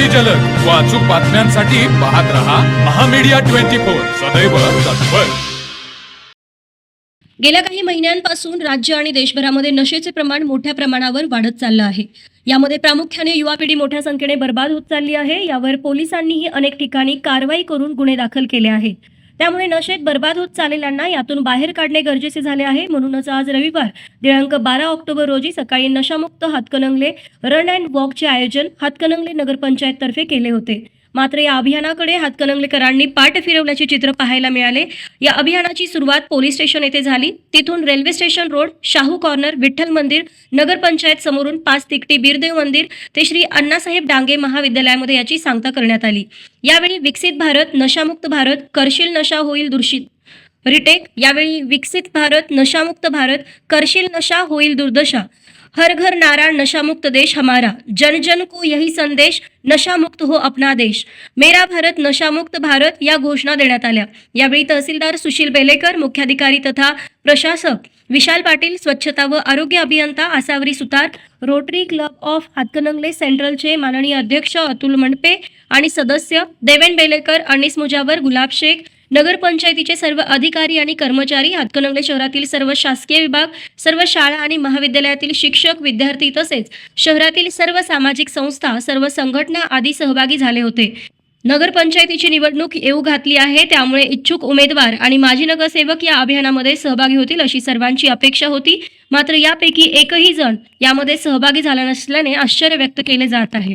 अति जलद. व अचूक बातम्यांसाठी पाहत रहा महामीडिया ट्वेंटी फोर. सदैव तत्पर. गेल्या काही महिन्यांपासून राज्य आणि देशभरामध्ये नशेचे प्रमाण मोठ्या प्रमाणावर वाढत चाललं आहे. यामध्ये प्रामुख्याने युवा पिढी मोठ्या संख्येने बर्बाद होत चालली आहे. यावर पोलिसांनीही अनेक ठिकाणी कारवाई करून गुन्हे दाखल केले आहेत. त्यामुळे नशेत बर्बाद होत चाललेल्यांना यातून बाहेर काढणे गरजेचे झाले आहे. म्हणूनच आज रविवार दिनांक बारा ऑक्टोबर रोजी सकाळी नशामुक्त हातकणंगले रन अँड वॉकचे आयोजन हातकणंगले नगरपंचायततर्फे केले होते. मात्र या अभियानाकडे हातकणंगलेकरांनी पाठ फिरवल्याचे चित्र पाहायला मिळाले. या अभियानाची सुरुवात पोलीस स्टेशन येथे झाली. तिथून railway station road Shahu corner Vitthal मंदिर नगरपंचायत समोरून पाच तिकटी बीरदेव मंदिर ते श्री अण्णासाहेब डांगे महाविद्यालयामध्ये याची सांगता करण्यात आली. यावेळी विकसित भारत नशामुक्त भारत करशील नशा होईल दूषित रिटेक यावेळी विकसित भारत नशामुक्त भारत करशील नशा होईल दुर्दशा. हर घर नारा नशामुक्त देश हमारा। जन जन को यही संदेश नशामुक्त हो अपना देश। मेरा भारत नशामुक्त भारत या घोषणा देण्यात आल्या. यावेळी तहसीलदार सुशील बेलेकर मुख्याधिकारी तथा प्रशासक विशाल पाटील स्वच्छता व आरोग्य अभियंता Asawari Sutar rotary club of Hatkanangale सेंट्रलचे माननीय अध्यक्ष अतुल मंडपे आणि सदस्य देवेन बेलेकर अनिस मुजावर गुलाब शेख नगरपंचायतीचे सर्व अधिकारी आणि कर्मचारी हातकणंगले शहरातील सर्व शासकीय विभाग सर्व शाळा आणि महाविद्यालयातील शिक्षक विद्यार्थी तसेच शहरातील सर्व सामाजिक संस्था सर्व संघटना आदी सहभागी झाले होते. नगरपंचायतीची निवडणूक येऊ घातली आहे त्यामुळे इच्छुक उमेदवार आणि माजी नगरसेवक या अभियानामध्ये सहभागी होतील अशी सर्वांची अपेक्षा होती. मात्र यापैकी एकही जण यामध्ये सहभागी झाला नसल्याने आश्चर्य व्यक्त केले जात आहे.